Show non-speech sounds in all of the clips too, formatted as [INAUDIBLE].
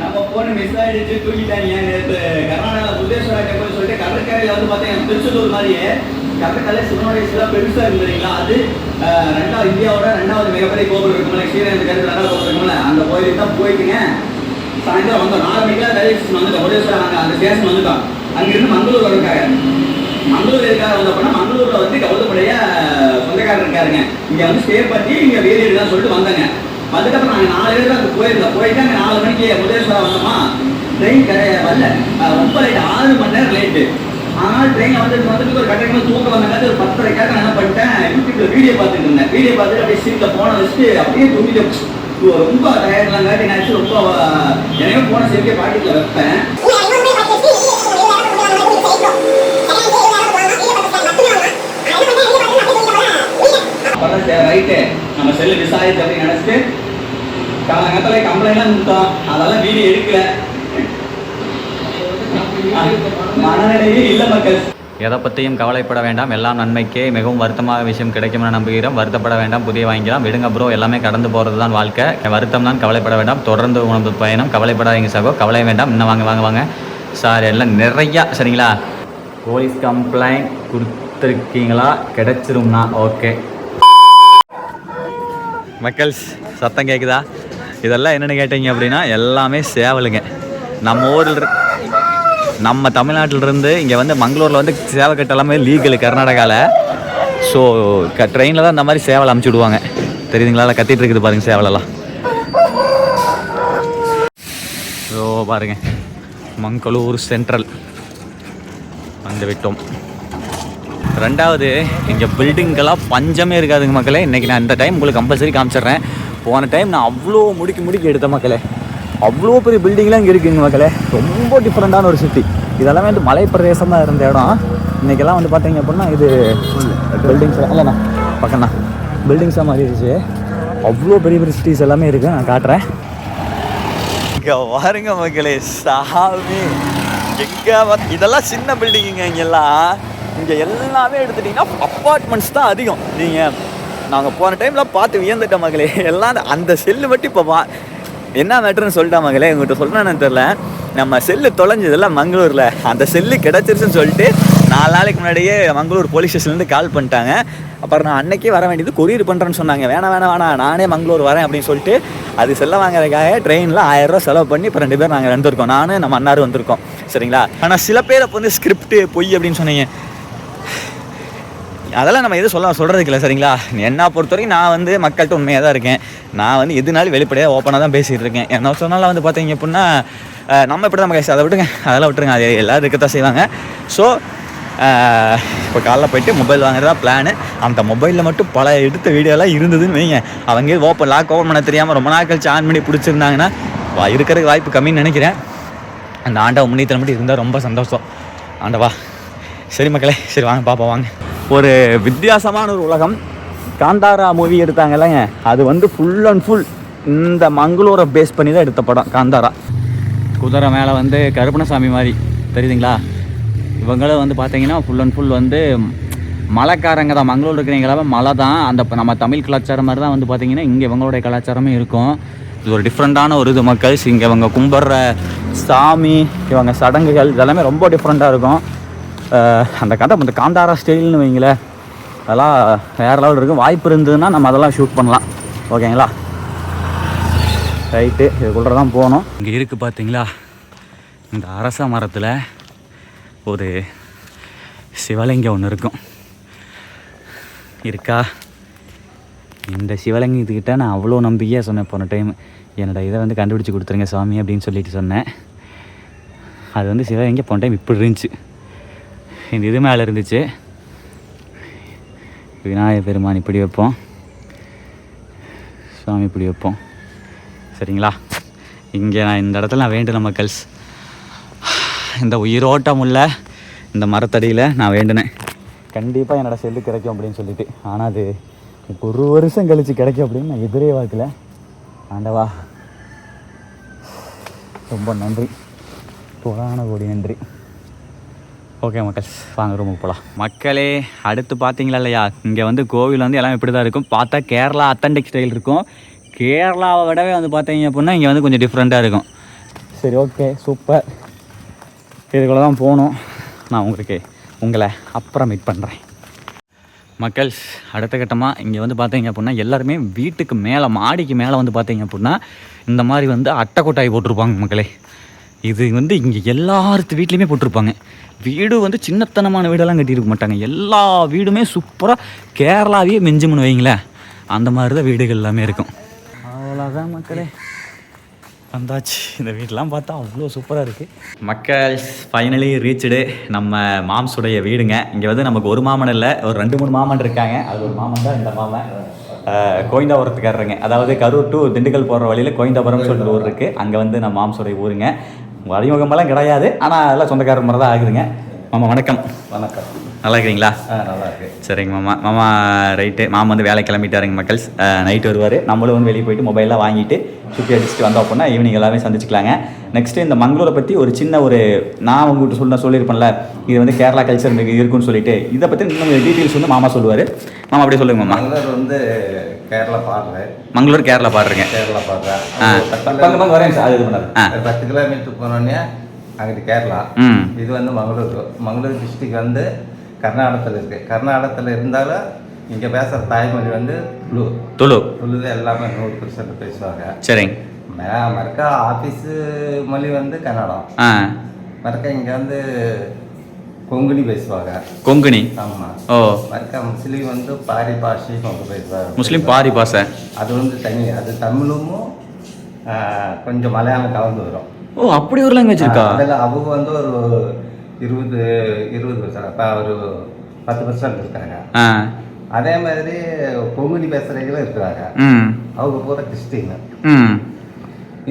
நம்ம போன மிஸ் ஆயிடுச்சு தூக்கிட்டாங்க நேற்று கர்நாடகா புத்தேஸ்வரா டெம்பிள் சொல்லிட்டு கடற்கரையில் வந்து பார்த்தீங்கன்னா திருச்செந்தூர் மாதிரியே கடற்கரை சிவனுடைய சில பெருசாக இருந்ததுங்களா அது ரெண்டாவது இந்தியாவோட ரெண்டாவது மிகப்பெரிய கோவில் இருக்கும்ல ஸ்ரீரங்க கருத்து ரெண்டாவது கோவில் இருக்கும்ல அந்த கோயிலுக்கு தான் போயிட்டுங்க சாயந்தரம் வந்தோம் நாலு மணிக்கெல்லாம் ரயில்வே ஸ்டேஷன் வந்துட்டோம். புதேஸ்வரா அங்கே அந்த ஸ்டேஷன் வந்துட்டோம். அங்கிருந்து மங்களூர் வரக்காக மங்களூர் இருக்காரு வந்து அப்படின்னா மங்களூர்ல வந்து கௌதமுடைய சொந்தக்காரர் இருக்காருங்க. இங்க வந்து ஸ்டே பண்ணி இங்க வேலி தான் சொல்லிட்டு வந்தாங்க. அதுக்கப்புறம் நாங்கள் நாலு பேர் அங்கே போயிருந்தோம். போயிட்டு அங்கே நாலு மணிக்கு முதலேஸ்வரா வந்தோமா ட்ரெயின் வரல. ரொம்ப லேட் ஆறு மணி நேரம் லேட்டு ஆனால் ட்ரெயினில் வந்து வந்துட்டு ஒரு கட்டணம் தூக்க வந்தாங்க ஒரு பத்தரைக்காக நான் என்ன பண்ணிட்டேன் யூடியூப்ல வீடியோ பார்த்துட்டு இருந்தேன். வீடியோ பார்த்துட்டு அப்படியே சீட்டில் போன வச்சுட்டு அப்படியே தூங்கிட்டு ரொம்ப டயர்லாம் காட்டி நான் ரொம்ப அஹ், எனக்கு போன சேர்க்கே பாக்கெட்டில் வைப்பேன். ரைட்டு நம்ம செல்லு மிஸ் அப்படின்னு நினைச்சிட்டு காலங்கத்தில் கம்ப்ளைண்ட்லாம் கொடுத்தோம். அதெல்லாம் வீடு எடுக்கல. மனநிலையே இல்லை மக்கள். எதை பற்றியும் கவலைப்பட வேண்டாம். எல்லாம் நன்மைக்கே மிகவும் வருத்தமாக விஷயம் கிடைக்கும் என நம்புகிறோம். வருத்தப்பட வேண்டாம். புதிய வாங்கிக்கலாம். விடுங்க ப்ரோ எல்லாமே கடந்து போகிறது தான் வாழ்க்கை. வருத்தம் தான் கவலைப்பட வேண்டாம். தொடர்ந்து உணவு பயணம். கவலைப்படாதீங்க சகோ. கவலை வேண்டாம். இன்னும் வாங்க வாங்க வாங்க. சார் எல்லாம் நிறையா சரிங்களா? போலீஸ் கம்ப்ளைண்ட் கொடுத்துருக்கீங்களா? கிடைச்சிரும்னா ஓகே மக்கள்ஸ் சத்தம் கேட்குதா இதெல்லாம் என்னென்னு கேட்டீங்க அப்படின்னா எல்லாமே சேவலுங்க. நம்ம ஊரில் நம்ம தமிழ்நாட்டிலிருந்து இங்கே வந்து மங்களூரில் வந்து சேவை கட்ட எல்லாமே லீகல் கர்நாடகாவில் ஸோ க ட்ரெயினில் தான் இந்த மாதிரி சேவலை அமுச்சு விடுவாங்க. தெரியுதுங்களா? கத்திட்டு இருக்குது பாருங்கள் சேவலெல்லாம். ஸோ பாருங்க. மங்களூர் சென்ட்ரல் வந்து விட்டோம். ரெண்டாவது இங்கே பில்டிங்கெல்லாம் பஞ்சமே இருக்காதுங்க மக்களே. இன்றைக்கி நான் இந்த டைம் உங்களுக்கு கம்பல்சரி காமிச்சிடுறேன். போன டைம் நான் அவ்வளோ முடிக்கி முடிக்கி எடுத்தேன் மக்களே. அவ்வளோ பெரிய பில்டிங்லாம் இங்கே இருக்குங்க மக்களே. ரொம்ப டிஃப்ரெண்ட்டான ஒரு சிட்டி இதெல்லாம் வந்து மலை பிரதேசமாக இருந்த இடம். இன்றைக்கெல்லாம் வந்து பார்த்தீங்க அப்படின்னா இது பில்டிங்ஸ் இல்லைண்ணா பக்கம்ண்ணா. பில்டிங்ஸாக மாறிடுச்சு. அவ்வளோ பெரிய பெரிய சிட்டிஸ் எல்லாமே இருக்குது நான் காட்டுறேன். இங்கே வாருங்க மக்களே சாமி. எங்கே இதெல்லாம் சின்ன பில்டிங்குங்க இங்கெல்லாம். இங்கே எல்லாமே எடுத்துட்டிங்கன்னா அப்பார்ட்மெண்ட்ஸ் தான் அதிகம். நீங்கள் நாங்கள் போன டைமில் பார்த்து வியந்துட்டோம் மகளே. எல்லாம் அந்த- செல்லு மட்டும் இப்போ வா என்ன மேட்டர்னு சொல்லிட்டா மகளே. உங்கள்கிட்ட சொல்கிறேன்னு தெரில நம்ம செல்லு தொலைஞ்சதில்ல மங்களூரில். அந்த செல்லு கிடச்சிருச்சுன்னு சொல்லிட்டு நாலு நாளைக்கு முன்னாடியே மங்களூர் போலீஸ் ஸ்டேஷன்லேருந்து கால் பண்ணிட்டாங்க. அப்புறம் நான் அன்னைக்கே வர வேண்டியது கொரியர் பண்ணுறேன்னு சொன்னாங்க. வேணாம் வேணாம் வேணாம். நானே மங்களூர் வரேன் அப்படின்னு சொல்லிட்டு அது செல்ல வாங்குறதுக்காக ட்ரெயினில் ஆயிரரூவா செலவு பண்ணி இப்போ ரெண்டு பேர் நாங்கள் வந்திருக்கோம். நானும் நம்ம அண்ணாரும் வந்திருக்கோம். சரிங்களா? ஆனால் சில பேர் அப்போ வந்து ஸ்கிரிப்ட் பொய் அப்படின்னு சொன்னீங்க. அதெல்லாம் நம்ம எதுவும் சொல்ல சொல்கிறதுக்கு இல்லை சரிங்களா? என்ன பொறுத்த வரைக்கும் நான் வந்து மக்கள்கிட்ட உண்மையாக தான் இருக்கேன். நான் வந்து எதுனாலும் வெளிப்படையாக ஓப்பனாக தான் பேசிகிட்டு இருக்கேன். என்ன சொன்னாலும் வந்து பார்த்தீங்க அப்படின்னா நம்ம இப்படி தான் பேச அதை விட்டுங்க அதெல்லாம் விட்டுருங்க. அது எல்லோரும் இருக்கத்தான் செய்வாங்க. ஸோ இப்போ காலைல போயிட்டு மொபைல் வாங்குறதா பிளானு அந்த மொபைலில் மட்டும் பல எடுத்த வீடியோலாம் இருந்ததுன்னு வைங்க. அவங்க ஓப்பன் லாக் ஓப்பன் பண்ண தெரியாமல் ரொம்ப நாள் கழிச்சு ஆன் பண்ணி பிடிச்சிருந்தாங்கன்னா வா- இருக்கிறதுக்கு வாய்ப்பு கம்மின்னு நினைக்கிறேன். அந்த ஆண்டவ முன்னேற்றம் மட்டும் இருந்தால் ரொம்ப சந்தோஷம். ஆண்டவா சரி மக்களே சரி வாங்க பாப்பா வாங்க. ஒரு வித்தியாசமான ஒரு உலகம். காந்தாரா மூவி எடுத்தாங்கல்லங்க அது வந்து ஃபுல் அண்ட் ஃபுல் இந்த மங்களூரை பேஸ் பண்ணி தான் எடுத்த படம் காந்தாரா. குதிரை மேலே வந்து கருப்பணசாமி மாதிரி தெரியுதுங்களா? இவங்களும் வந்து பார்த்தீங்கன்னா ஃபுல் அண்ட் ஃபுல் வந்து மலைக்காரங்க தான். மங்களூர் இருக்கிறவங்களாவே மலை தான். அந்த நம்ம தமிழ் கலாச்சாரம் மாதிரி தான் வந்து பார்த்தீங்கன்னா இங்கே இவங்களுடைய கலாச்சாரமே இருக்கும். இது ஒரு டிஃப்ரெண்ட்டான ஒரு இது மக்கள். இங்கே இவங்க கும்பிட்ற சாமி இவங்க சடங்குகள் இதெல்லாமே ரொம்ப டிஃப்ரெண்ட்டாக இருக்கும். அந்த கதை அந்த காந்தாரா ஸ்டைல்னு வைங்களேன். அதெல்லாம் வேறு லெவல் இருக்கும். வாய்ப்பு இருந்ததுன்னா நம்ம அதெல்லாம் ஷூட் பண்ணலாம். ஓகேங்களா? ரைட்டு இதுக்குள்ளே தான் போகணும். இங்கே இருக்குது பார்த்தீங்களா இந்த அரச மரத்தில் ஒரு சிவலிங்கம் ஒன்று இருக்கும். இருக்கா? இந்த சிவலிங்கத்துக்கிட்ட நான் அவ்வளோ நம்பிக்கையாக சொன்னேன் போன டைம் என்னோட இதை வந்து கண்டுபிடிச்சி கொடுத்துருங்க சாமி அப்படின்னு சொல்லிட்டு சொன்னேன். அது வந்து சிவலிங்கம் போன டைம் இப்படி இருந்துச்சு. இந்த இது மேலே இருந்துச்சு. விநாயகர் பெருமான் இப்படி வைப்போம். சுவாமி இப்படி வைப்போம். சரிங்களா? இங்கே நான் இந்த இடத்துல நான் வேண்டின மக்கள்ஸ் இந்த உயிரோட்டம் உள்ள இந்த மரத்தடியில் நான் வேண்டினேன். கண்டிப்பாக என்னோட செல்லு கிடைக்கும் அப்படின்னு சொல்லிட்டு. ஆனால் அது இப்போ ஒரு வருஷம் கழிச்சு கிடைக்கும் அப்படின்னு நான் எதிரே பார்க்கல ஆண்டவா ரொம்ப நன்றி. புராண கோடி நன்றி. ஓகே மக்கள். வாங்க ரூமுக்கு போகலாம் மக்களே அடுத்து பார்த்தீங்களா இல்லையா? இங்கே வந்து கோவில் வந்து எல்லாம் இப்படி தான் இருக்கும். பார்த்தா கேரளா அத்தன்டிக் ஸ்டைல் இருக்கும். கேரளாவை விடவே வந்து பார்த்தீங்க அப்படின்னா இங்கே வந்து கொஞ்சம் டிஃப்ரெண்ட்டாக இருக்கும். சரி ஓகே சூப்பர் இதுக்குள்ள தான் போகணும். நான் உங்களுக்கு உங்களை அப்புறம் மீட் பண்ணுறேன் மக்கள் அடுத்த கட்டமாக இங்கே வந்து பார்த்தீங்க அப்படின்னா எல்லாருமே வீட்டுக்கு மேலே மாடிக்கு மேலே வந்து பார்த்தீங்க அப்படின்னா இந்த மாதிரி வந்து அட்டை கொட்டாய் போட்டிருப்பாங்க மக்களே. இது வந்து இங்கே எல்லாத்து வீட்லேயுமே போட்டிருப்பாங்க. வீடு வந்து சின்னத்தனமான வீடெல்லாம் கட்டியிருக்க மாட்டாங்க. எல்லா வீடுமே சூப்பராக கேரளாவே மிஞ்சுமுன்னு வைங்களேன். அந்த மாதிரி தான் வீடுகள் எல்லாமே இருக்கும். அவ்வளோதான் மக்களே. வந்தாச்சு. இந்த வீடெலாம் பார்த்தா அவ்வளோ சூப்பராக இருக்குது மக்கள் ஃபைனலி ரீச்சடு நம்ம மாம்ஸுடைய வீடுங்க. இங்கே வந்து நமக்கு ஒரு மாமன் இல்லை ஒரு ரெண்டு மூணு மாமன் இருக்காங்க. அது ஒரு மாமன் தான் இந்த மாமன். அஹ், கோயந்தாபுரத்துக்காரருங்க அதாவது கரூர் டு திண்டுக்கல் போகிற வழியில் கோயந்தாபுரம்னு சொல்லிட்டு ஊர் இருக்குது அங்கே வந்து நம்ம மாம்ஸுடைய ஊருங்க. அறிமுகமெல்லாம் கிடையாது. ஆனால் அதெல்லாம் சொந்தக்காரர் மாதிரி தான் ஆகுதுங்க. மாமா வணக்கம். வணக்கம். நல்லா இருக்கிறீங்களா? ஆ நல்லா இருக்கு சரிங்க மாமா. மாமா ரைட்டு. மாமா வந்து வேலை கிளம்பிட்டாருங்க மக்கள் நைட் வருவார். நம்மளும் வந்து வெளியே போயிட்டு மொபைல்லாம் வாங்கிட்டு சுற்றி அடிச்சுட்டு வந்தோம் அப்படின்னா ஈவினிங் எல்லாமே சந்திச்சுக்கலாங்க. நெக்ஸ்ட்டு இந்த மங்களூரை பற்றி ஒரு சின்ன ஒரு நான் உங்கள்கிட்ட சொல்ல சொல்லியிருப்பேன்ல. இது வந்து கேரளா கல்ச்சர் மிக இருக்குன்னு சொல்லிட்டு. இதை பற்றி இன்னும் டீட்டெயில்ஸ் வந்து மாமா சொல்லுவார். மாமா அப்படியே சொல்லுங்க மாமா. மங்களூர் வந்து கேரளா பாடுற மங்களூர் கேரளா பாடுறீங்க. கேரளா பாடுற ஆ. பங்கு பங்கு வரேங்க சார் இது ஒரு பத்து கிலோமீட்டர் போனோடனே அங்கிட்டு கேரளா. இது வந்து மங்களூர். மங்களூர் டிஸ்ட்ரிக் வந்து கர்நாடகத்தில் இருக்கு. கர்நாடகத்தில் இருந்தாலும் இங்கே பேசுகிற தாய்மொழி வந்து துளு. துளு. துளு எல்லாமே நூறு பர்சன்ட் பேசுவாங்க. சரிங்க. மறுக்கா ஆஃபீஸு மொழி வந்து கன்னடம். மறுக்கா இங்கே வந்து கொங்குனி பேசுவாங்க. கொங்குனி ஆமாம் ஓ. மறுக்கா முஸ்லீம் வந்து பாரி பாஷி அவங்க பேசுவாங்க. முஸ்லீம் பாரி பாசை அது வந்து தனி அது தமிழும் கொஞ்சம் மலையாளம் கலந்து வரும். ஓ அப்படி ஒரு லாங்குவேஜ் இருக்கா? அதில் அவங்க வந்து ஒரு இருபது இருபது பர்சன்ட் அப்போ ஒரு பத்து பர்சன்ட் இருக்காங்க அதே மாதிரி கொங்குனி பேசுகிறவங்களும் இருக்கிறாங்க. அவங்க பூரா கிறிஸ்டின்.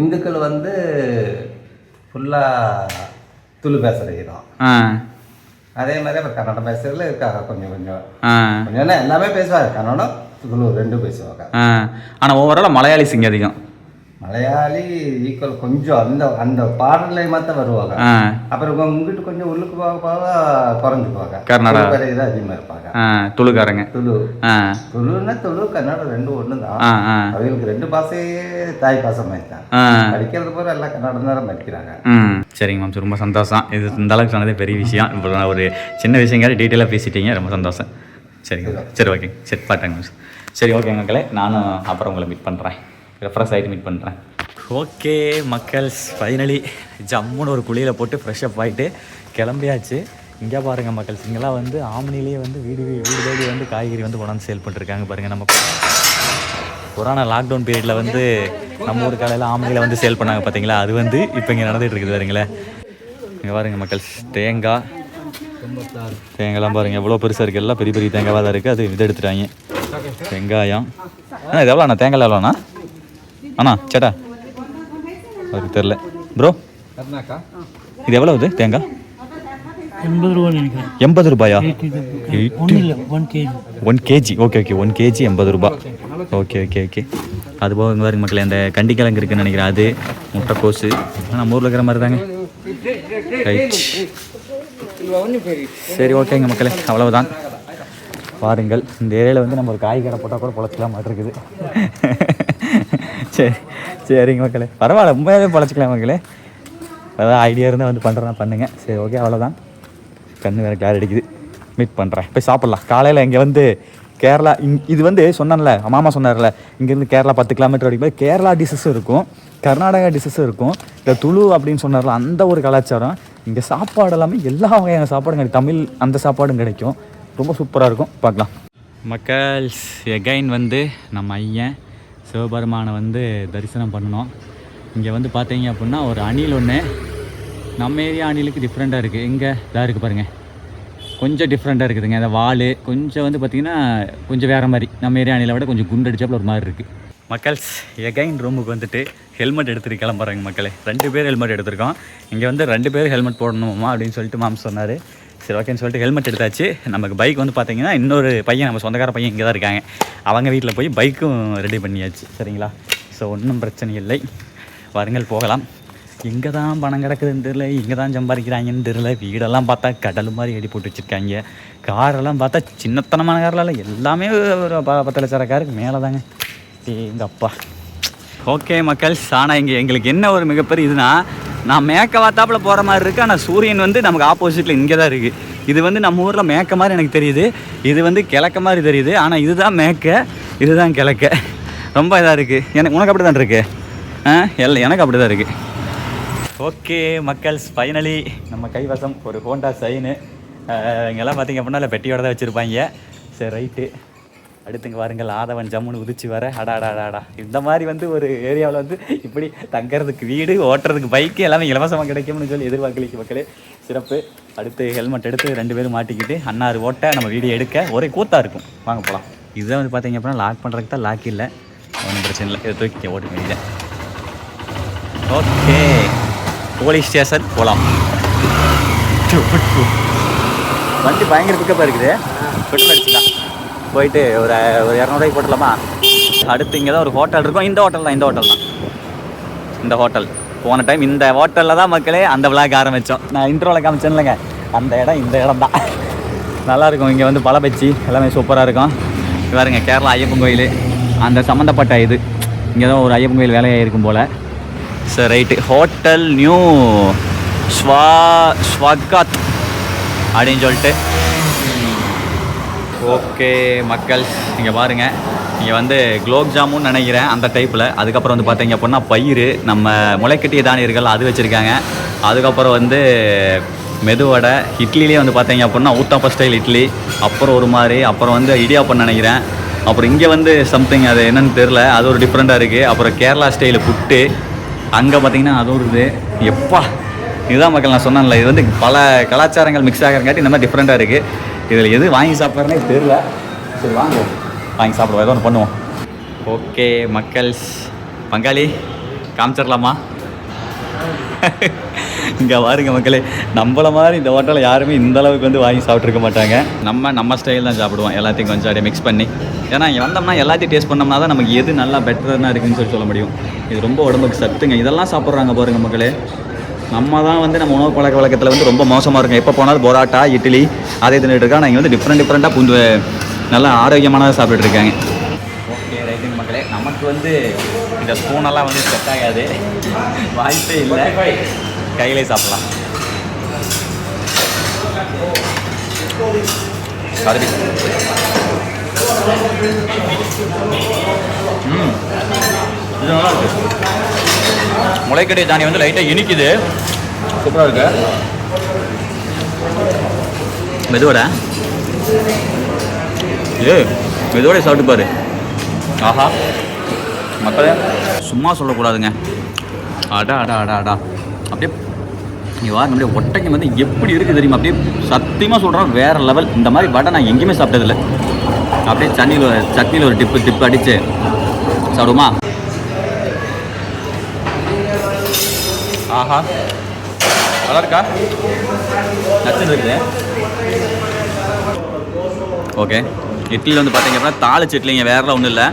இந்துக்கள் வந்து ஃபுல்லாக துளு பேசுகிறவங்க தான் அதே மாதிரி இப்போ கன்னடம் பேசுறதுல இருக்காங்க. கொஞ்சம் கொஞ்சம். எல்லாமே பேசுவாங்க கன்னடம் துளு ரெண்டும் பேசுவாங்க. ஆனால் ஓவரால் மலையாளிஸ் இங்கே அதிகம். மலையாளி ஈக்குவல் கொஞ்சம் அந்த அந்த பாடலை மாத்தான் வருவாங்க. அப்புறம் இவங்க இங்கிட்டு கொஞ்சம் உள்ளுக்கு போக போக குறைஞ்சு போவாங்க கர்நாடகா. தான் அதிகமாக இருப்பாங்க. துளுக்காரங்க. துளு. துளுன்னா துளு கன்னடம் ரெண்டும் ஒன்று தான் அவங்களுக்கு ரெண்டு பாசையே தாய் பாசம் மாதிரி தான் படிக்கிறது போகிற எல்லாம் கன்னடம் தான் படிக்கிறாங்க. சரிங்க மேம் ரொம்ப சந்தோஷம். இது இந்த அளவுக்கு சொன்னதே பெரிய விஷயம். இப்போ நான் ஒரு சின்ன விஷயங்காட்டி டீட்டெயிலாக பேசிட்டீங்க. ரொம்ப சந்தோஷம். சரிங்க. சரி ஓகே சரி பாட்டாங்க சரி ஓகே மக்களே நானும் அப்புறம் உங்களை மீட் பண்ணுறேன் ரெஃப்ரெஷ் ஆகிட்டு மீட் பண்ணுறேன் ஓகே மக்கள்ஸ் ஃபைனலி ஜம்முன்னு ஒரு குழியில் போட்டு ஃப்ரெஷ் அப் ஆகிட்டு கிளம்பியாச்சு. இங்கே பாருங்கள் மக்கள்ஸ் இங்கெல்லாம் வந்து ஆம்னிலேயே வந்து வீடு வீடு தேடி வந்து காய்கறி வந்து கொண்டாந்து சேல் பண்ணிருக்காங்க பாருங்கள் நம்ம. கொரோனா லாக்டவுன் பீரியடில் வந்து நம்ம ஊர் காலையில் ஆம்னியில் வந்து சேல் பண்ணாங்க பார்த்தீங்களா அது வந்து இப்போ இங்கே நடந்துகிட்டு இருக்குது பாருங்களேன் இங்கே பாருங்கள் மக்கள். தேங்காய். தேங்காய்லாம் பாருங்கள் எவ்வளோ பெருசாக இருக்குது எல்லாம் பெரிய பெரிய தேங்காவாக தான் இருக்குது அது இது எடுத்துட்டாங்க. வெங்காயம் ஆ இது எவ்வளோண்ணா? தேங்காய் எவ்வளோண்ணா? அண்ணா சேட்டா. அதுக்கு தெரில ப்ரோ இது எவ்வளோ இது தேங்காய்? எண்பது ரூபா நினைக்கிறேன். எண்பது ரூபாயா? One KG one KG okay okay one KG எண்பது ரூபா. ஓகே ஓகே ஓகே அது போக இங்கே பாருங்க மக்களே அந்த கண்டிக்கிழங்கு இருக்குன்னு நினைக்கிறேன். அது முட்டைக்கோசு. நம்ம ஊரில் இருக்கிற மாதிரி தாங்க. ரைட் சரி ஓகேங்க மக்களே அவ்வளவுதான். பாருங்கள் இந்த ஏரியாவில் வந்து நம்ம ஒரு காய் கடை போட்டால் கூட பொழைச்சிக்கலாம் மாட்டிருக்குது. சரி சரிங்க மக்களே. பரவாயில்ல உண்மையாகவே பழச்சிக்கலாம் மக்களே. ஏதாவது ஐடியா இருந்தால் வந்து பண்ணுறேன் பண்ணுங்கள் சரி ஓகே அவ்வளோதான் கண்ணு வேறு கிளார் அடிக்குது. மீட் பண்ணுறேன் போய் சாப்பிட்லாம். காலையில் இங்கே வந்து கேரளா இங் இது வந்து சொன்னேன்ல மாமா சொன்னார்ல இங்கேருந்து கேரளா பத்து கிலோமீட்டர் வரைக்கும் கேரளா டிஷ்ஷஸும் இருக்கும் கர்நாடகா டிஷ்ஷஸும் இருக்கும் இந்த துளு அப்படின்னு சொன்னார்ல அந்த ஒரு கலாச்சாரம். இங்கே சாப்பாடு எல்லாமே எல்லா வகையான சாப்பாடும் கிடைக்கும். தமிழ் அந்த சாப்பாடும் கிடைக்கும். ரொம்ப சூப்பராக இருக்கும். பார்க்கலாம். மக்கள்ஸ் எகைன் வந்து நம்ம ஐயன் சிவபெருமானை வந்து தரிசனம் பண்ணணும். இங்கே வந்து பார்த்தீங்க அப்படின்னா ஒரு அணில் ஒன்று நம்ம ஏரியா அணிலுக்கு டிஃப்ரெண்ட்டாக இருக்குது இங்கே இதாக இருக்குது பாருங்கள் கொஞ்சம் டிஃப்ரெண்ட்டாக இருக்குதுங்க. அந்த வால் கொஞ்சம் வந்து பார்த்திங்கன்னா கொஞ்சம் வேறு மாதிரி. நம்ம ஏரியா அணிலை விட கொஞ்சம் குண்டடிச்சாப்புல ஒரு மாதிரி இருக்குது மக்கள்ஸ் எகைன் ரூமுக்கு வந்துட்டு ஹெல்மெட் எடுத்துகிட்டு கிளம்புறாங்க மக்களே. ரெண்டு பேர் ஹெல்மெட் எடுத்திருக்கோம். இங்கே வந்து ரெண்டு பேர் ஹெல்மெட் போடணுமா அப்படின்னு சொல்லிட்டு மாம் சொன்னார். சரி ஓகேன்னு சொல்லிட்டு ஹெல்மெட் எடுத்தாச்சு. நமக்கு பைக் வந்து பார்த்தீங்கன்னா இன்னொரு பையன் நம்ம சொந்தக்கார பையன் இங்கே தான் இருக்காங்க. அவங்க வீட்டில் போய் பைக்கும் ரெடி பண்ணியாச்சு. சரிங்களா? ஸோ ஒன்றும் பிரச்சனை இல்லை. வாருங்கள் போகலாம். எங்கே தான் பணம் கிடக்குதுன்னு தெரியல இங்கே தான் சம்பாதிக்கிறாங்கன்னு தெரியல. வீடெல்லாம் பார்த்தா கடல் மாதிரி எடி போட்டு வச்சுருக்காங்க. காரெல்லாம் பார்த்தா சின்னத்தனமான காரில் இல்லை. எல்லாமே ஒரு ப- பத்து லட்ச காருக்கு மேலே தாங்க எங்கள் அப்பா. ஓகே மக்கள் ஆனால் இங்கே எங்களுக்கு என்ன ஒரு மிகப்பெரிய இதுனா நான் மேக்க வாத்தாப்பில் போகிற மாதிரி இருக்குது ஆனால் சூரியன் வந்து நமக்கு ஆப்போசிட்டில் இங்கே தான் இருக்குது இது வந்து நம்ம ஊரில் மேக்க மாதிரி எனக்கு தெரியுது. இது வந்து கிழக்க மாதிரி தெரியுது. ஆனால் இதுதான் மேக்க இதுதான் கிழக்க. ரொம்ப இதாக இருக்குது எனக்கு உனக்கு அப்படி தான் இருக்கு? ஆ? எல்லாம் எனக்கு அப்படி தான் இருக்குது ஓகே மக்கள்ஸ் ஃபைனலி நம்ம கைவசம் ஒரு ஹோண்டா சைனு. இங்கெல்லாம் பார்த்திங்க அப்படின்னா இல்லை பெட்டியோட தான் வச்சுருப்பாங்க. சரி ரைட்டு அடுத்துங்க வாருங்கள் ஆதவன் ஜம்முன்னு உதிச்சு வர. அடாடா அடாடா இந்த மாதிரி வந்து ஒரு ஏரியாவில் வந்து இப்படி தங்கறதுக்கு வீடு ஓட்டுறதுக்கு பைக்கு எல்லாமே இலவசமாக கிடைக்கும்னு சொல்லி எதிர்பார்க்கலிக்கு மக்களே. சிறப்பு. அடுத்து ஹெல்மெட் எடுத்து ரெண்டு பேரும் மாட்டிக்கிட்டு அன்னாறு ஓட்ட நம்ம வீடியோ எடுக்க ஒரே கூத்தாக இருக்கும். வாங்க போகலாம் இதுதான் வந்து பார்த்தீங்க அப்படின்னா லாக் பண்ணுறதுக்கு தான் லாக் இல்லை. ஒன்றும் பிரச்சனை இல்லை. இதை தூக்கி ஓட்டு வேண்டியது ஓகே. போலீஸ் ஸ்டேஷன் போகலாம் வண்டி பயங்கர பிக்கப்பாக இருக்குது. பெட்ரோல் போயிட்டு ஒரு ஒரு இரநூறுவாய்க்கு போட்டலாமா அடுத்து இங்கே தான் ஒரு ஹோட்டல் இருக்கும். இந்த ஹோட்டல் தான் இந்த ஹோட்டல் தான். இந்த ஹோட்டல் போன டைம் இந்த ஹோட்டலில் தான் மக்களே அந்த விளாக் ஆரம்பித்தோம் நான் இன்ட்ரோவில் காமிச்சேன்லங்க அந்த இடம் இந்த இடம் தான். நல்லாயிருக்கும் இங்கே வந்து பழ பச்சி எல்லாமே சூப்பராக இருக்கும். பாருங்க கேரளா ஐயப்பன் கோயில். அந்த சம்மந்தப்பட்ட இது. இங்கே தான் ஒரு ஐயப்பன் கோயில் வேலையாக இருக்கும் போல். சரி right hotel new Swa Swagat அப்படின்னு சொல்லிட்டு ஓகே மக்கள் இங்கே பாருங்கள் இங்கே வந்து குலோப் ஜாமுன் நினைக்கிறேன் அந்த டைப்பில் அதுக்கப்புறம் வந்து பார்த்தீங்க அப்படின்னா பயிர் நம்ம முளைக்கட்டிய தானியர்கள் அது வச்சுருக்காங்க. அதுக்கப்புறம் வந்து மெதுவடை இட்லிலேயே வந்து பார்த்தீங்க அப்படின்னா ஊத்தாப்ப ஸ்டைல் இட்லி அப்புறம் ஒரு மாதிரி அப்புறம் வந்து இடியாப்பம் நினைக்கிறேன். அப்புறம் இங்கே வந்து சம்திங் அது என்னன்னு தெரில அது ஒரு டிஃப்ரெண்ட்டாக இருக்குது அப்புறம் கேரளா ஸ்டைலு புட்டு. அங்கே பார்த்தீங்கன்னா அதுவும் இருக்குது. எப்பா இதுதான் மக்கள் நான் சொன்னேன்ல இது வந்து பல கலாச்சாரங்கள் மிக்ஸ் ஆகிறங்காட்டி இந்த மாதிரி டிஃப்ரெண்ட்டாக இருக்குது இதில் எது வாங்கி சாப்பிட்றேனே தெரில சரி வாங்க. வாங்கி சாப்பிடுவோம். ஏதோ ஒன்று பண்ணுவோம். ஓகே மக்கள்ஸ் பங்காளி காமிச்சிடலாமா? இங்கே பாருங்க மக்களே. நம்மள மாதிரி இந்த ஹோட்டலில் யாருமே இந்த அளவுக்கு வந்து வாங்கி சாப்பிட்ருக்க மாட்டாங்க. நம்ம நம்ம ஸ்டைல் தான் சாப்பிடுவோம். எல்லாத்தையும் கொஞ்சம் அப்படியே மிக்ஸ் பண்ணி. ஏன்னா இங்கே வந்தோம்னா எல்லாத்தையும் டேஸ்ட் பண்ணோம்னா தான் நமக்கு எது நல்லா பெட்டராக இருக்குன்னு சொல்லி சொல்ல முடியும். இது ரொம்ப உடம்புக்கு சத்துங்க. இதெல்லாம் சாப்பிட்றாங்க பாருங்கள் மக்களே. நம்ம தான் வந்து நம்ம உணவு பழக்க வழக்கத்தில் வந்து ரொம்ப மோசமாக இருக்கும். எப்போ போனாலும் பொராட்டா இட்லி அதே தின்னுட்டு இருக்கா நான் இங்கே வந்து டிஃப்ரெண்ட் டிஃப்ரெண்ட்டாக புந்து நல்லா ஆரோக்கியமானதாக சாப்பிட்டுட்டு இருக்காங்க. ஓகே ரைட்டுங்க மக்களே நமக்கு வந்து இந்த ஸ்பூனெல்லாம் வந்து செட் ஆகாது. வாய்ப்பே இல்லை. கையிலே சாப்பிடலாம். ம். இது நல்லா இருக்கு. முளைக்கடை தானி வந்து லைட்டாக இனிக்குது. சூப்பராக இருக்கு. மெதுவோட. ஏ மெதுவோட சாப்பிட்டு பாரு. ஆஹா. மக்களே. சும்மா சொல்லக்கூடாதுங்க. அடா அடா அடா அடா. அப்படியே நீ வாங்க அப்படியே ஒட்டைக்கு வந்து எப்படி இருக்குது தெரியுமா? அப்படியே சத்தியமாக சொல்கிறேன் வேறு லெவல் இந்த மாதிரி வடை நான் எங்கேயுமே சாப்பிட்டதில்ல. அப்படியே சட்னியில் ஒரு சட்னியில் ஒரு டிப்பு டிப்பு அடித்து சாப்பிடுமா ஆஹா. நல்லா இருக்கா? நச்சுன்னு இருக்குது. ஓகே. இட்லியில் வந்து பார்த்தீங்க அப்படின்னா தாளிச்சு இட்லிங்க வேறலாம் ஒன்றும் இல்லை.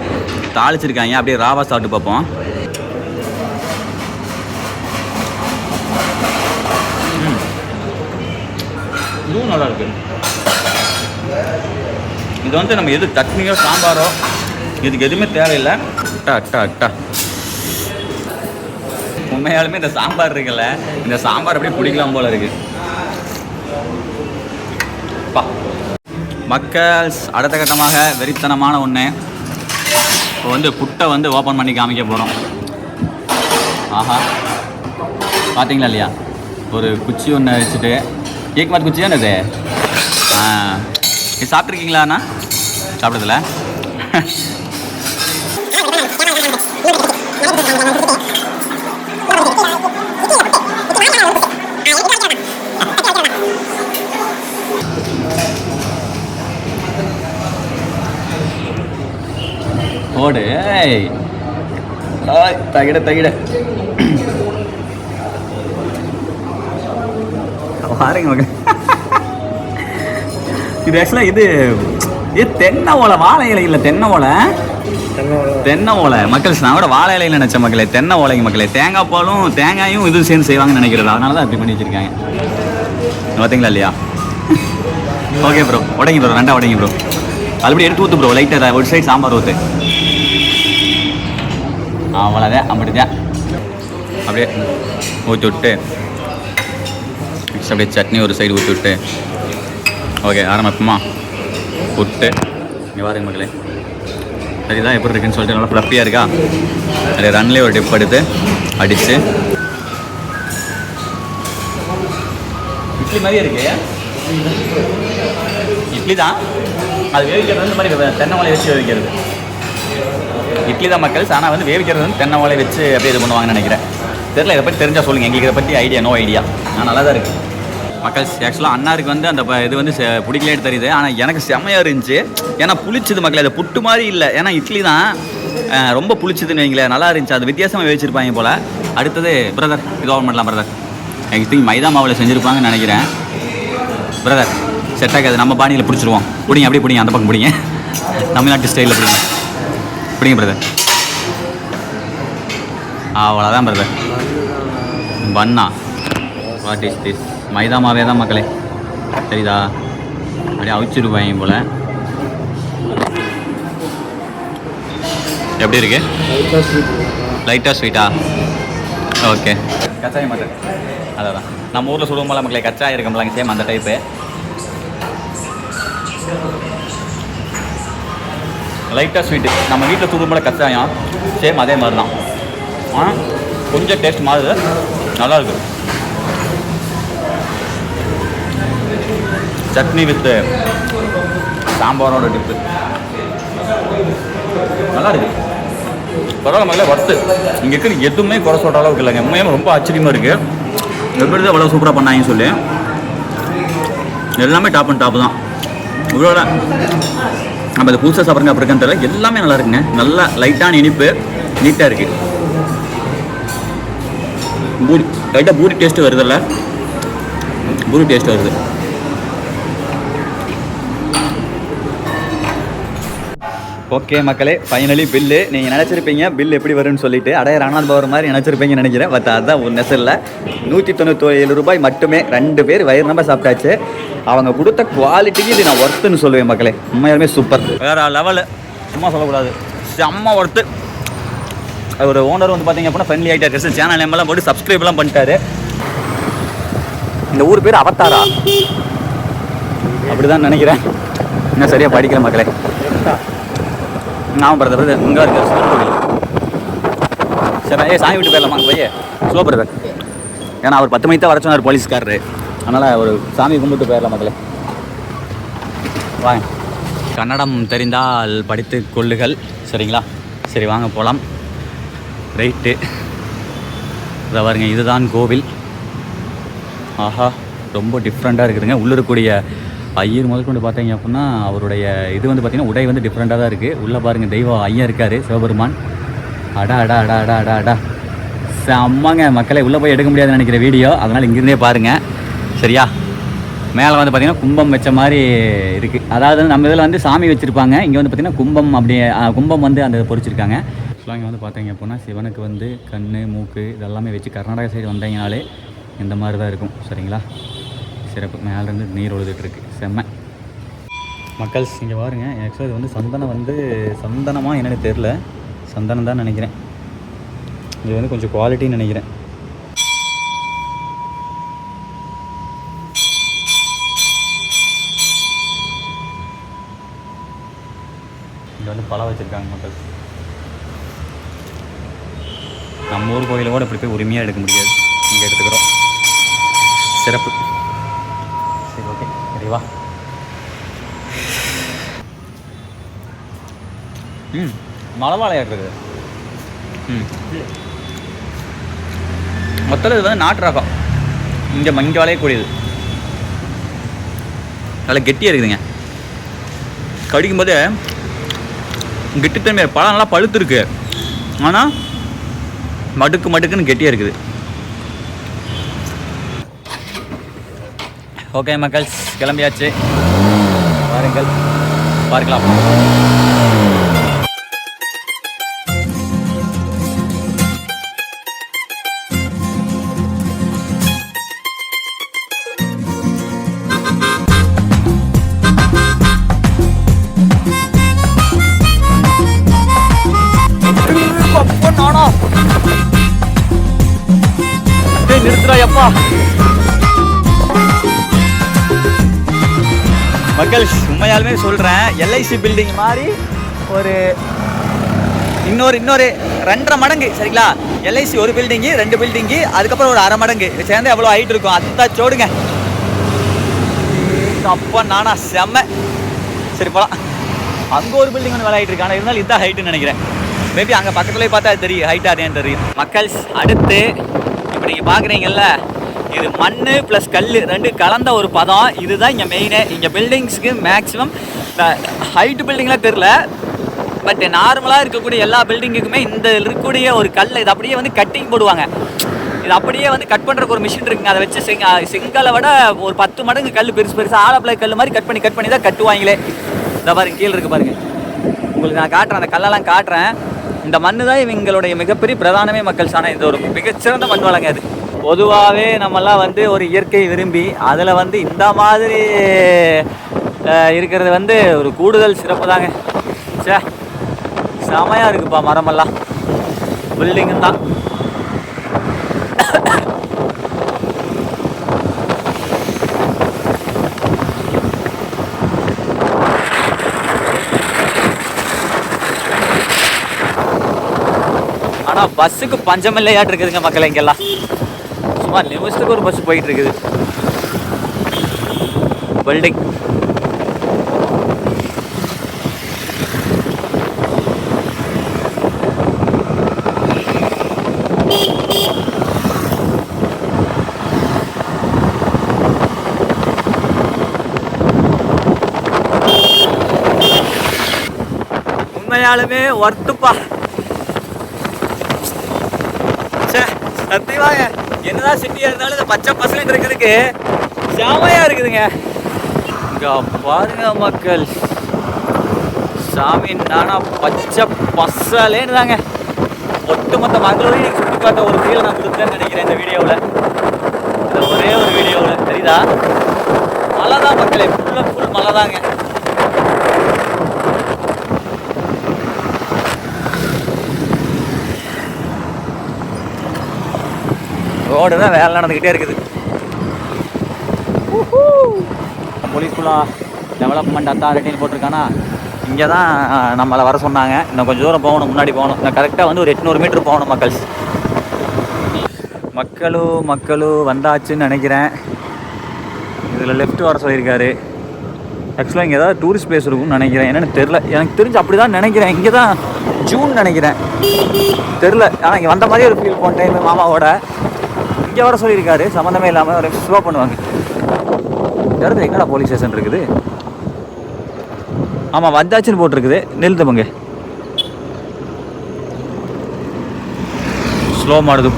தாளிச்சிருக்காங்க. அப்படியே ராவா சாப்பிட்டு பார்ப்போம். இதுவும் நல்லா இருக்கு. இது வந்து நம்ம எது சட்னியோ சாம்பாரோ இதுக்கு எதுவுமே தேவையில்லை. அட்டா டா டா. உண்மையாலுமே இந்த சாம்பார் இருக்குல்ல இந்த சாம்பார் அப்படியே பிடிக்கலாம் போல இருக்கு. மக்கள் அடுத்த கட்டமாக வெறித்தனமான ஒன்று இப்போ வந்து புட்டை வந்து ஓப்பன் பண்ணி காமிக்க போகிறோம் ஆஹா. பார்த்தீங்களா இல்லையா? ஒரு குச்சி ஒன்று வச்சுட்டு. ஏக்மாத் குச்சி தானே இது? ஆ. இது சாப்பிட்ருக்கீங்களாண்ணா சாப்பிட்டதில்ல? ஓடு. ஏய். தகிட தகிட. பாருங்க மகன். இது ஆக்சுவலாக இது இது தென்னை ஓலை வாழை இலை இல்லை தென்னை ஓலை தென்னை ஓலை. மக்கள் நான் கூட வாழை இலையில் நினச்ச மக்களே. தென்னை ஓலைங்க மக்களே. தேங்காய் பாலும் தேங்காயும் இதுவும் சேர்ந்து செய்வாங்கன்னு நினைக்கிறது அதனால தான் அப்படி பண்ணி வச்சிருக்காங்க. பார்த்தீங்களா இல்லையா? [LAUGHS] ஓகே ப்ரோ உடைங்க ப்ரோ ரெண்டா உடைங்க ப்ரோ அதுபடி எடுத்து ஊற்று ப்ரோ லைட்டாக ஒரு சைடு சாம்பார் ஊற்று அவ்வளோதான் அப்படிதான். அப்படியே ஊற்றி விட்டு நெக்ஸ்ட் அப்படியே சட்னி ஒரு சைடு ஊற்றி விட்டு. ஓகே ஆரம்பிப்போமா? விட்டு. இங்கே பாருங்க மக்களே. சரிதான் எப்படி இருக்குன்னு சொல்லிட்டு நல்லா ஃப்ளப்பியாக இருக்கா? அப்படியே ரன்லேயே ஒரு டிப் எடுத்து அடித்து இட்லி மாதிரியே இருக்கு? இட்லி தான் அது வேவிக்கிறது வந்து இந்த மாதிரி தென்னை மலை வச்சு வேவிக்கிறது. இட்லி தான் மக்கள்ஸ் ஆனால் வந்து வேவிக்கிறது வந்து தென்னை ஓலை வச்சு அப்படியே இது பண்ணுவாங்கன்னு நினைக்கிறேன். தெரியல இதை பற்றி தெரிஞ்சால் சொல்லுங்கள் எங்களுக்கு இதை பற்றி ஐடியா நோ ஐடியா ஆனால் நல்லா தான் இருக்குது மக்கள் ஆக்சுவலாக அண்ணாருக்கு வந்து அந்த ப- இது வந்து செ- பிடிக்கலேன்னு தெரியுது. ஆனால் எனக்கு செம்மையாக இருந்துச்சு. ஏன்னா புளிச்சது மக்கள் அது புட்டு மாதிரி இல்லை. ஏன்னா இட்லி தான் ரொம்ப புளிச்சதுன்னு வைங்களேன். நல்லா இருந்துச்சு. அது வித்தியாசமாக வச்சுருப்பாங்க போல். அடுத்தது பிரதர் இது ஆன் பண்ணலாம் பிரதர் எனக்கு திங்க் மைதா மாவில் செஞ்சுருப்பாங்கன்னு நினைக்கிறேன். பிரதர் செட் ஆகாது. நம்ம பாணியில் பிடிச்சிருவோம். பிடிங்க அப்படியே பிடிங்க. அந்த பக்கம் பிடிங்க. [LAUGHS] தமிழ்நாட்டு ஸ்டைலில் பிடிங்க. பிடிங்க பிரதர் அவ்வளோதான் பிரதர் பண்ணா வாட் இஸ் திஸ் மைதா மாவே தான் மக்களே. சரிதா? அப்படியே அவிச்சிருப்பாங்க போல். எப்படி இருக்கு? லைட்டாக ஸ்வீட்டா ஓகே கச்சாயம் மட்டும். அதான் நம்ம ஊரில் சுடுவோம்ல மக்களே. கச்சாயம் இருக்கும்ல சேம் அந்த டைப்பு லைட்டாக ஸ்வீட்டு. நம்ம வீட்டில் சுடும்போல கச்சாயம் சேம் அதே மாதிரி தான் ஆனால் கொஞ்சம் டேஸ்ட் மாறுது. நல்லாயிருக்கு சட்னி வித்து சாம்பாரோட டிப்பு நல்லா இருக்கு. பரவாயில்ல முதல்ல ஒர்த்து இங்கே இருக்கிற எதுவுமே குறை சொல்கிற அளவுக்கு இல்லைங்க. உண்மையாக ரொம்ப ஆச்சரியமாக இருக்குது எப்படி தான் அவ்வளோ சூப்பராக பண்ணாங்கன்னு சொல்லி. எல்லாமே டாப் அண்ட் டாப் தான். இவ்வளோ நம்ம அது புதுசாக சாப்பிட்றங்க அப்படி இருக்கான்னு தெரியல எல்லாமே நல்லா இருக்குங்க. நல்லா லைட்டான இனிப்பு நீட்டாக இருக்குது பூரி லைட்டாக பூரி டேஸ்ட்டு வருதுல்ல? பூரி டேஸ்ட் வருது. ஓகே மக்களே ஃபைனலி பில்லு நீங்கள் நினச்சிருப்பீங்க பில் எப்படி வரும்னு சொல்லிட்டு. அடைய ராணாத் பவர் மாதிரி நினச்சிருப்பீங்கன்னு நினைக்கிறேன். பட் அதுதான் ஒரு நெசரில் நூற்றி தொண்ணூற்றி ஏழு ரூபாய் மட்டுமே ரெண்டு பேர் வயிறு நம்ப சாப்பிட்டாச்சு. அவங்க கொடுத்த குவாலிட்டிக்கு இது நான் ஒர்த்துன்னு சொல்லுவேன் மக்களே. உண்மையாலுமே சூப்பர் வேறு லெவலு சும்மா சொல்லக்கூடாது. செம்ம ஒர்த்து ஒரு ஓனர் வந்து பார்த்தீங்க அப்படின்னா ஃப்ரெண்ட்லி ஆகிட்டார் கிறிஸ்டன் சேனல் நேம்லாம் போட்டு சப்ஸ்கிரைப்லாம் பண்ணிட்டாரு. இந்த ஊர் பேர் அவத்தாரா அப்படிதான் நினைக்கிறேன். இன்னும் சரியாக படிக்கிற மக்களே. நான் பிரதர் பிரதர் இங்கே இருக்க சிவன் கோவில் சரி ஏ சாமி விட்டு போயிடலாமா? அங்கே போய் ஸ்லோ பிரதர் ஏன்னா அவர் பத்து மணிக்கு தான் வர சொன்னார் போலீஸ்காரரு. அதனால் ஒரு சாமி கும்பிட்டு போயிடலாம் மக்களே வாங்க. கன்னடம் தெரிந்தால் படித்து கொள்ளுகள். சரிங்களா? சரி வாங்க போகலாம் ரைட்டு இதை பாருங்க இதுதான் கோவில். ஆஹா ரொம்ப டிஃப்ரெண்ட்டாக இருக்குதுங்க. உள்ள இருக்கக்கூடிய ஐயர் முதல் கொண்டு பார்த்தீங்க அப்படின்னா அவருடைய இது வந்து பார்த்திங்கன்னா உடை வந்து டிஃப்ரெண்ட்டாக தான் இருக்குது உள்ளே பாருங்கள் தெய்வம் ஐயா இருக்கார் சிவபெருமான். அடா அடா அடா அடா அடா அடா. செம்மங்க மக்களை உள்ளே போய் எடுக்க முடியாதுன்னு நினைக்கிற வீடியோ. அதனால் இங்கிருந்தே பாருங்கள் சரியா? மேலே வந்து பார்த்திங்கன்னா கும்பம் வச்ச மாதிரி இருக்குது அதாவது நம்ம இதில் வந்து சாமி வச்சுருப்பாங்க. இங்கே வந்து பார்த்திங்கன்னா கும்பம் அப்படி கும்பம் வந்து அந்த பொறிச்சிருக்காங்க. ஆக்சுவலாக இங்கே வந்து பார்த்தீங்க அப்படின்னா சிவனுக்கு வந்து கண் மூக்கு இதெல்லாமே வச்சு கர்நாடகா சைடு வந்தீங்கனாலே இந்த மாதிரி தான் இருக்கும். சரிங்களா? சிறப்பு. மேலேருந்து நீர் ஒழுதுட்டு இருக்கு செம்ம. மக்கள் இங்கே பாருங்க. ஆக்சுவலாக இது வந்து சந்தனம் வந்து சந்தனமாக என்னென்னு தெரில சந்தனம் தான் நினைக்கிறேன். இது வந்து கொஞ்சம் குவாலிட்டின்னு நினைக்கிறேன். இங்கே வந்து பழம் வச்சுருக்காங்க மக்கள். நம்ம ஊர் கோயிலை கூட இப்படி போய் உரிமையாக எடுக்க முடியாது. இங்கே எடுத்துக்கிறோம். சிறப்பு. ஓகே வா. ம் மலைவாழையா இருக்குது ம். மொத்தத்தில் இது வந்து நாட்டு ரகம் இங்கே இங்கே வளையக்கூடியது நல்லா கெட்டியாக இருக்குதுங்க. கடிக்கும்போது கெட்டித்தன்மை பழம் நல்லா பழுத்துருக்கு. ஆனால் மடுக்கு மடுக்குன்னு கெட்டியாக இருக்குது. ஓகே மக்கள் கிளம்பியாச்சு. பாருங்கள் பார்க்கலாம். நிறுத்துறா எப்பா. மக்கள் உண்மையாலுமே சொல்கிறேன் எல்ஐசி பில்டிங் மாதிரி ஒரு இன்னொரு இன்னொரு ரெண்டரை மடங்கு சரிங்களா? எல்ஐசி ஒரு பில்டிங்கு ரெண்டு பில்டிங்கு அதுக்கப்புறம் ஒரு அரை மடங்கு. இது சேர்ந்து எவ்வளோ ஹைட் இருக்கும்? அதுதான் சோடுங்க. அப்போ நானா செம்ம சரி போலாம். அங்கே ஒரு பில்டிங் ஒன்று விளையாட்டு இருக்கு. ஆனால் இருந்தாலும் இதுதான் ஹைட்டுன்னு நினைக்கிறேன். மேபி அங்கே பக்கத்துலேயே பார்த்தா அது தெரியும். ஹைட்டாக அதேன்னு தெரியும். மக்கள் அடுத்து இப்போ நீங்கள் பார்க்குறீங்கல்ல இது மண் ப்ளஸ் கல் ரெண்டு கலந்த ஒரு பதம். இதுதான் இங்கே மெயினு இங்கே பில்டிங்ஸ்க்கு மேக்ஸிமம் ஹைட் பில்டிங்லாம் தெரில பட் நார்மலாக இருக்கக்கூடிய எல்லா பில்டிங்குக்குமே இந்த இருக்கக்கூடிய ஒரு கல் இது அப்படியே வந்து கட்டிங் போடுவாங்க. இது அப்படியே வந்து கட் பண்ணுறக்கு ஒரு மிஷின் இருக்குங்க. அதை வச்சு செங்க செங்கலை விட ஒரு பத்து மடங்கு கல் பெருசு பெருசு ஆலப்பிள்ளை கல் மாதிரி கட் பண்ணி கட் பண்ணி தான் கட்டுவாங்களே. இந்த பாருங்க கீழே இருக்கு பாருங்கள் உங்களுக்கு நான் காட்டுறேன் அந்த கல்லெல்லாம் காட்டுறேன். இந்த மண்ணு தான் இவங்களுடைய மிகப்பெரிய பிரதானமே மக்கள் சாணம். இது ஒரு மிகச்சிறந்த மண் வளங்க அது. பொதுவாகவே நம்மலாம் வந்து ஒரு இயற்கை விரும்பி அதில் வந்து இந்த மாதிரி இருக்கிறது வந்து ஒரு கூடுதல் சிறப்பு தாங்க. சே செமையாக இருக்குப்பா மரமெல்லாம். பில்டிங்கும் தான். ஆனால் பஸ்ஸுக்கு பஞ்சம் இல்லையாட்டு இருக்குதுங்க மக்கள் இங்கெல்லாம். சும்மா நிமிஷத்துக்கு ஒரு பஸ் போயிட்டு இருக்குது பில்டிங் உண்மையாலுமே ஒர்த்துப்பா சே சத்தியமாங்க. என்னதான் சிட்டியாக இருந்தாலும் இந்த பச்சை பசங்க இருக்கிறதுக்கு செமையாக இருக்குதுங்க. இங்கே பாருங்க மக்கள். சாமி நானா பச்சை பசலேன்னு தாங்க ஒட்டுமொத்த மங்களூரையும் சுற்றி பார்த்த ஒரு ஃபீல் நான் கொடுத்தேன்னு நினைக்கிறேன் இந்த வீடியோவில். இந்த ஒரே ஒரு வீடியோவில். தெரியுதா? மழை தான் மக்களே ஃபுல் அண்ட் ஃபுல் மழை தாங்க ரோடு தான் வேலை நடந்துக்கிட்டே இருக்குது. போலீஸ்குள்ளா டெவலப்மெண்ட் அத்தாரிட்டின்னு போட்டிருக்கானா? இங்கே தான் நம்மளை வர சொன்னாங்க. இன்னும் கொஞ்சம் தூரம் போகணும் முன்னாடி போகணும். நான் கரெக்டாக வந்து ஒரு எட்நூறு மீட்டர் போகணும் மக்கள். மக்களும் மக்களும் வந்தாச்சுன்னு நினைக்கிறேன். இதில் லெஃப்ட் வர சொல்லியிருக்காரு. ஆக்சுவலாக இங்கே ஏதாவது டூரிஸ்ட் பிளேஸ் இருக்கும்னு நினைக்கிறேன். என்னன்னு தெரில எனக்கு தெரிஞ்சு அப்படி தான் நினைக்கிறேன். இங்கே தான் ஜூன் நினைக்கிறேன். தெரில ஆனால் இங்கே வந்த மாதிரி ஒரு ஃபீல் போன டைம் மாமாவோட. இங்கே வர சொல்லியிருக்காரு சம்மந்தமே இல்லாமல் ஒரு ஸ்லோ பண்ணுவாங்க. இடத்துல எங்கடா போலீஸ் ஸ்டேஷன் இருக்குது? ஆமாம் வந்தாச்சுன்னு போட்டிருக்குது. நிறுத்து பங்கு. ஸ்லோ மாடுது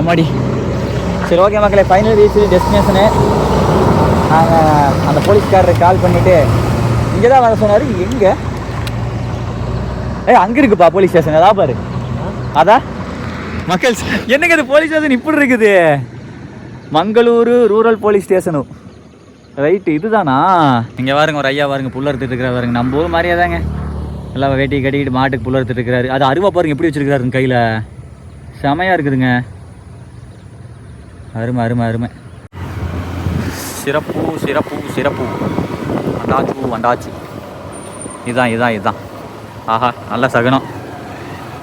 ஆமாடி. சரி ஓகே மக்களே ஃபைனல் ரீச் டெஸ்டினேஷனு நாங்கள் அந்த போலீஸ்காரருக்கு கால் பண்ணிவிட்டு இங்கே தான் வர சொன்னார். எங்கே ஏய் அங்கே இருக்குப்பா போலீஸ் ஸ்டேஷன் அதான் பாரு. அதான். மக்கள் என்னங்க இது போலீஸ் ஸ்டேஷன் இப்படி இருக்குது? மங்களூரு ரூரல் போலீஸ் ஸ்டேஷனும் ரைட்டு இதுதானா? இங்கே பாருங்க ஒரு ஐயா பாருங்க புல்ல எடுத்துட்டு இருக்கிறாரு பாருங்க. நம்ம ஊர் மாதிரியே தாங்க. எல்லாம் வேட்டி கட்டிக்கிட்டு மாட்டுக்கு புல்ல எடுத்துட்டு இருக்கிறாரு. அது அருவா பாருங்க எப்படி வச்சிருக்கிறாருங்க கையில். செமையாக இருக்குதுங்க. அருமை அருமை அருமை. சிறப்பு சிறப்பு சிறப்பு. வண்டாச்சு வண்டாச்சு இதான் இதான் இதான். ஆஹா நல்ல சகனம்.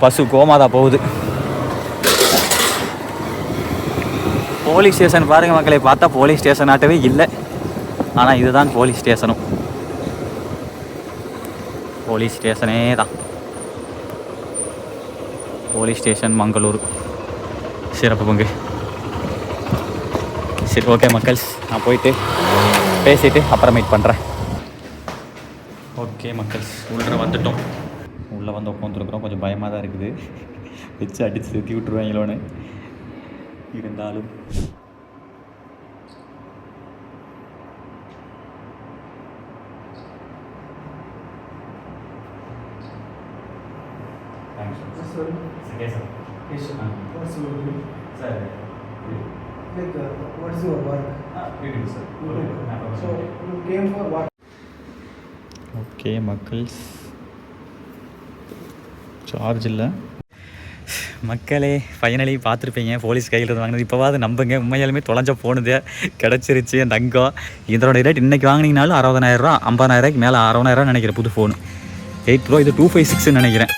பசு கோமாதா போகுது. போலீஸ் ஸ்டேஷன் பாருங்க மக்களை பார்த்தா போலீஸ் ஸ்டேஷன் ஆட்டவே இல்லை. ஆனால் இதுதான் போலீஸ் ஸ்டேஷனும். போலீஸ் ஸ்டேஷனே தான். Police station Mangalore. சிறப்பு பங்கு. சரி ஓகே மக்கள்ஸ் நான் போயிட்டு பேசிட்டு அப்புறம் மீட் பண்ணுறேன் ஓகே மக்கள்ஸ் உள்ளே வந்துட்டோம். உள்ளே வந்து உட்காந்துருக்குறோம் கொஞ்சம் பயமாக தான் இருக்குது. வச்சு அடித்து சுற்றி விட்டுருவாங்களோன்னு இருந்தாலும் sir Like, uh, what is your work? So, you came for what? Okay மக்கள்ஸ் charge இல்லை மக்களே ஃபைனலி பார்த்துருப்பீங்க. போலீஸ் கையில் இருந்து வாங்கினது. இப்போவாது நம்புங்க. உண்மையாலுமே தொலைஞ்ச போனது கிடச்சிருச்சு தங்கம். இதனோட ரேட் இன்றைக்கி வாங்கினீங்கனாலும் அறுபதனாயிரரூவா ஐம்பதாயிரரூவாய்க்கு மேலே அறுபதாயிரரூவா நினைக்கிறேன் புது ஃபோன் எயிட் ப்ரோ இது டூ ஃபைவ் சிக்ஸ்னு நினைக்கிறேன்.